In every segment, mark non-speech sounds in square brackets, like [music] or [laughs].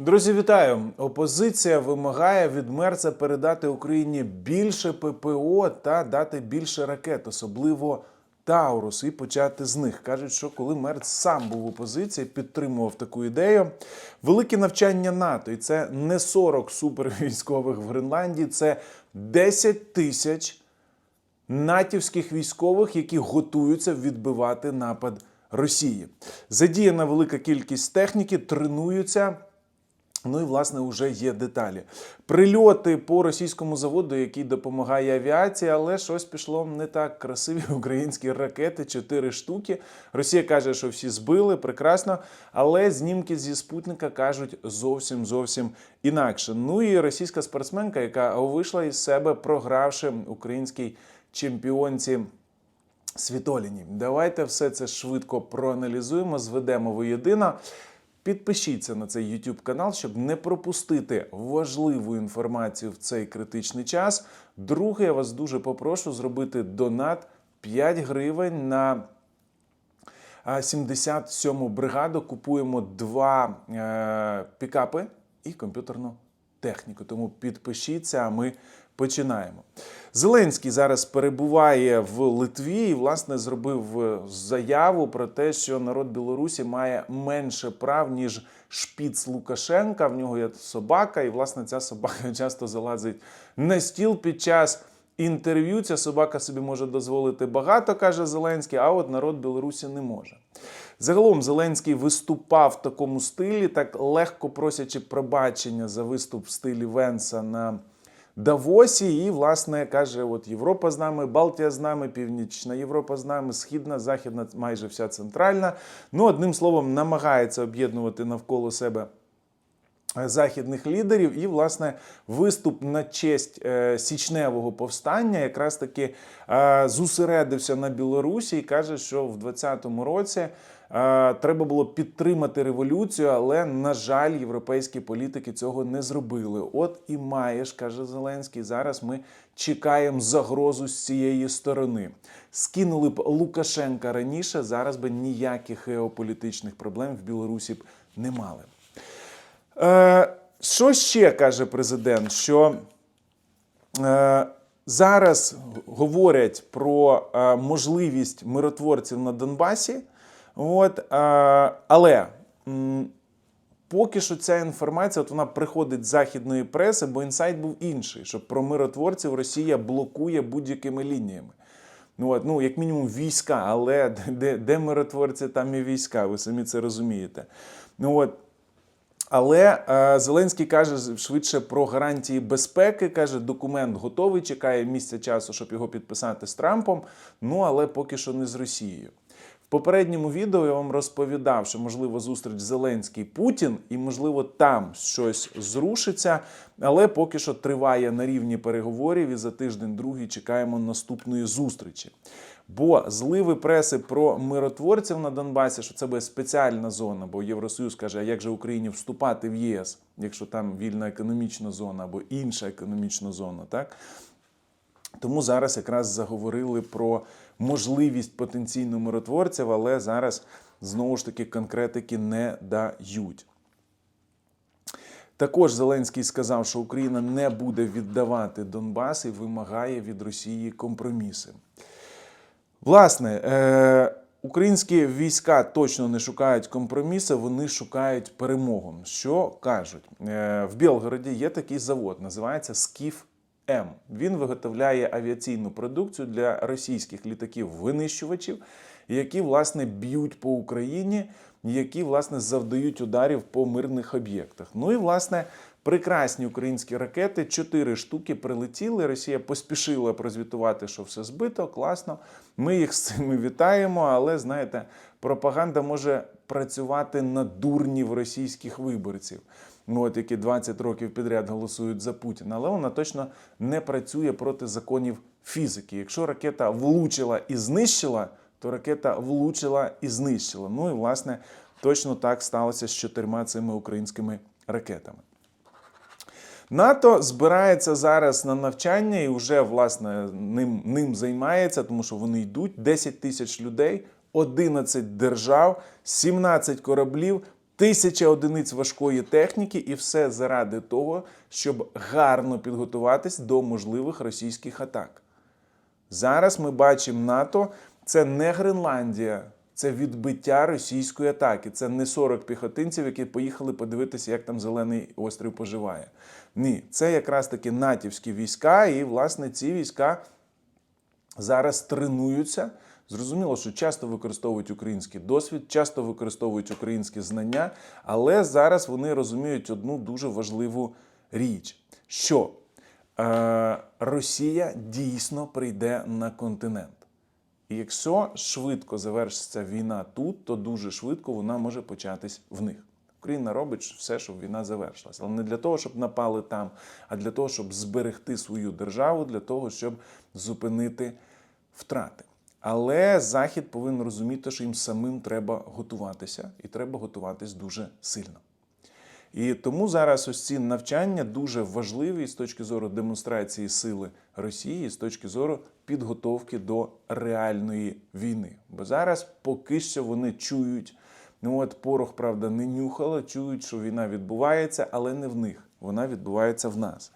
Друзі, вітаю! Опозиція вимагає від Мерца передати Україні більше ППО та дати більше ракет, особливо Таурус, і почати з них. кажуть, що коли Мерц сам був в опозиції, підтримував таку ідею. Велике навчання НАТО, і це не 40 супервійськових в Гренландії, це 10 тисяч натівських військових, які готуються відбивати напад Росії. Задіяна велика кількість техніки, тренуються. Ну і власне вже є деталі. Прильоти по російському заводу, який допомагає авіації, але щось пішло не так красиві [laughs] українські ракети, чотири штуки. Росія каже, що всі збили, прекрасно. Але знімки зі спутника кажуть зовсім зовсім інакше. Ну і російська спортсменка, яка вийшла із себе, програвши українській чемпіонці. Світоліні. Давайте все це швидко проаналізуємо, зведемо воєдино. Підпишіться на цей YouTube канал, щоб не пропустити важливу інформацію в цей критичний час. Друге, я вас дуже попрошу зробити донат 5 гривень на 77-му бригаду. Купуємо два е, пікапи і комп'ютерну техніку. Тому підпишіться, а ми починаємо. Зеленський зараз перебуває в Литві і, власне, зробив е, заяву про те, що народ Білорусі має менше прав, ніж шпіц Лукашенка. В нього є собака, і, власне, ця собака [laughs] часто залазить на стіл під час. Інтерв'ю ця собака собі може дозволити багато, каже Зеленський, а от народ Білорусі не може. Загалом Зеленський виступав в такому стилі, так легко просячи пробачення за виступ в стилі Венса на Давосі. І, власне, каже: от Європа з нами, Балтія з нами, Північна Європа з нами, Східна, Західна, майже вся центральна. Ну, одним словом, намагається об'єднувати навколо себе західних лідерів, і власне виступ на честь е, січневого повстання якраз таки е, зосередився на Білорусі і каже, що в 2020 році. Е, Треба було підтримати революцію, але на жаль, європейські політики цього не зробили. От і маєш, каже Зеленський. Зараз ми чекаємо загрозу з цієї сторони. Скинули б Лукашенка раніше. Зараз би ніяких геополітичних проблем в Білорусі б не мали. Е, що ще каже президент? Що е, зараз говорять про е, можливість миротворців на Донбасі, от, але поки що ця інформація от вона приходить з західної преси, бо інсайт був інший, що про миротворців Росія блокує будь-якими лініями. Ну, от, ну, як мінімум, війська, але де, де миротворці, там і війська, ви самі це розумієте. Ну, от, але е, Зеленський каже швидше про гарантії безпеки. каже, документ готовий, чекає місця часу, щоб його підписати з Трампом. Ну але поки що не з Росією. Попередньому відео я вам розповідав, що можливо зустріч Зеленський Путін, і можливо там щось зрушиться. Але поки що триває на рівні переговорів, і за тиждень-другий чекаємо наступної зустрічі. Бо зливи преси про миротворців на Донбасі, що це буде спеціальна зона, бо Євросоюз каже, а як же Україні вступати в ЄС, якщо там вільна економічна зона або інша економічна зона, так? Тому зараз якраз заговорили про можливість потенційно миротворців, але зараз знову ж таки конкретики не дають. Також Зеленський сказав, що Україна не буде віддавати Донбас і вимагає від Росії компроміси. Власне, е, українські війська точно не шукають компроміси, вони шукають перемогу. Що кажуть? Е, в Білгороді є такий завод, називається Скіф М. Він виготовляє авіаційну продукцію для російських літаків-винищувачів, які власне б'ють по Україні, які власне завдають ударів по мирних об'єктах. Ну і власне. Прекрасні українські ракети, чотири штуки прилетіли. Росія поспішила прозвітувати, що все збито, класно. Ми їх з цим вітаємо, але знаєте, пропаганда може працювати на дурнів російських виборців. Ну, от які 20 років підряд голосують за Путіна, але вона точно не працює проти законів фізики. Якщо ракета влучила і знищила, то ракета влучила і знищила. Ну і власне точно так сталося з чотирма цими українськими ракетами. НАТО збирається зараз на навчання і вже власне ним, ним займається, тому що вони йдуть 10 тисяч людей, 11 держав, 17 кораблів, тисяча одиниць важкої техніки, і все заради того, щоб гарно підготуватись до можливих російських атак. Зараз ми бачимо НАТО, це не Гренландія, це відбиття російської атаки. Це не 40 піхотинців, які поїхали подивитися, як там Зелений острів поживає. Ні, це якраз таки натівські війська, і, власне, ці війська зараз тренуються. Зрозуміло, що часто використовують український досвід, часто використовують українські знання, але зараз вони розуміють одну дуже важливу річ: що е, Росія дійсно прийде на континент. І якщо швидко завершиться війна тут, то дуже швидко вона може початись в них. Україна робить все, щоб війна завершилася. Але не для того, щоб напали там, а для того, щоб зберегти свою державу, для того, щоб зупинити втрати. Але Захід повинен розуміти, що їм самим треба готуватися, і треба готуватись дуже сильно. І тому зараз ось ці навчання дуже важливі з точки зору демонстрації сили Росії, з точки зору підготовки до реальної війни. Бо зараз поки що вони чують. Ну от порох, правда, не нюхали, чують, що війна відбувається, але не в них. Вона відбувається в нас.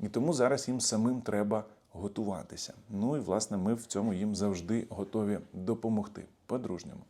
І тому зараз їм самим треба готуватися. Ну і власне ми в цьому їм завжди готові допомогти по-дружньому.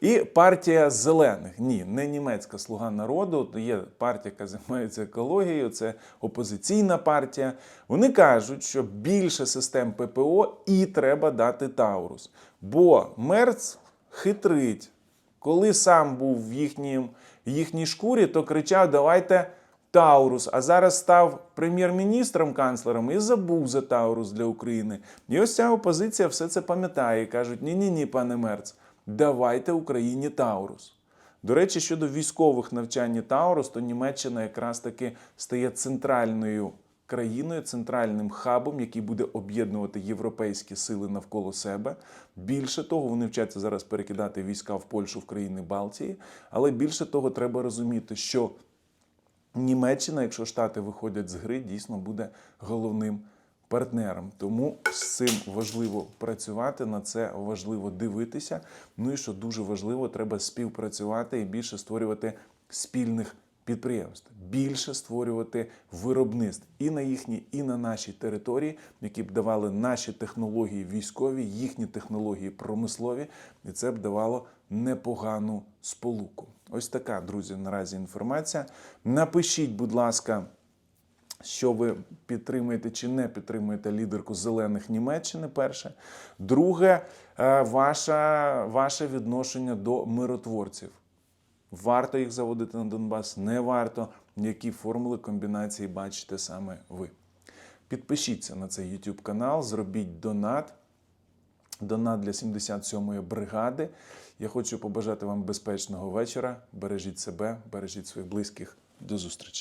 І партія зелених ні, не німецька слуга народу. Є партія, яка займається екологією, це опозиційна партія. Вони кажуть, що більше систем ППО і треба дати Таурус. Бо Мерц хитрить. Коли сам був в їхнім, їхній шкурі, то кричав: давайте Таурус. А зараз став прем'єр-міністром, канцлером і забув за Таурус для України. І ось ця опозиція все це пам'ятає і кажуть: ні-ні ні, пане Мерц, давайте Україні Таурус. До речі, щодо військових навчань Таурус, то Німеччина якраз таки стає центральною країною, центральним хабом, який буде об'єднувати європейські сили навколо себе. Більше того, вони вчаться зараз перекидати війська в Польщу, в країни Балтії. Але більше того, треба розуміти, що Німеччина, якщо Штати виходять з гри, дійсно буде головним партнером. Тому з цим важливо працювати, на це важливо дивитися. Ну і що дуже важливо, треба співпрацювати і більше створювати спільних підприємств, більше створювати виробництв і на їхній, і на нашій території, які б давали наші технології військові, їхні технології промислові, і це б давало непогану сполуку. Ось така, друзі, наразі інформація. Напишіть, будь ласка. Що ви підтримуєте чи не підтримуєте лідерку зелених Німеччини? Перше. Друге, е, ваша, ваше відношення до миротворців. Варто їх заводити на Донбас, не варто. Які формули комбінації бачите саме ви. Підпишіться на цей YouTube канал, зробіть донат. Донат для 77-ї бригади. Я хочу побажати вам безпечного вечора. Бережіть себе, бережіть своїх близьких. До зустрічі.